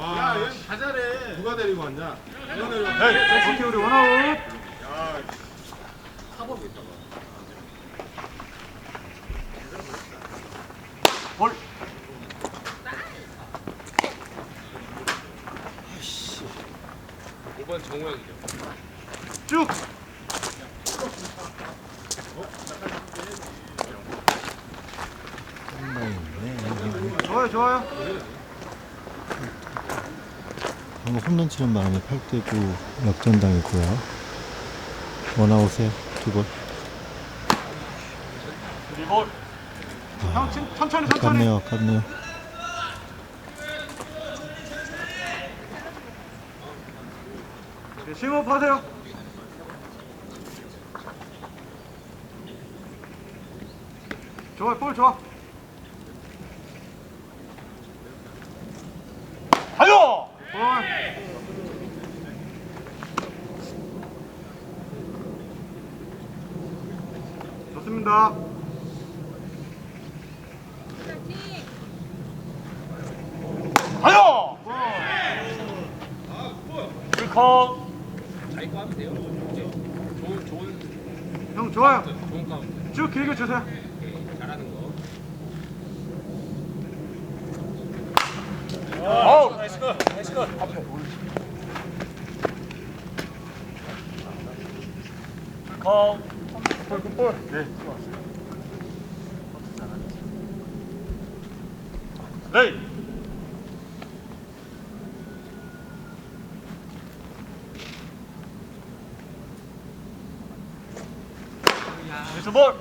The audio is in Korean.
야, 얘다 잘해. 누가 데리고 왔냐? 누가 데리고 왔냐? 네, 오케이 우리 원아웃. 볼. 이번 정우영이죠. 쭉. 좋아요, 좋아요. 방금 홈런 치는 바람에 8대9 역전당했고요. 원아웃에 두 번. 볼. 형 친- 천천히 천천히. 아깝네요, 아깝네요. 네, 심호흡 하세요. 좋아, 볼 좋아. 가요. 볼. 좋습니다. 가요. 볼. 자기 거 하면 돼요. 좋은, 좋은, 형 좋아요. 좋은 카운트. 쭉 길게 주세요. 잘하는 거. 어우. 나이스 컷. 나이스 컷. 컷. 굿 볼 굿볼. 네. 레이. 나이스 볼.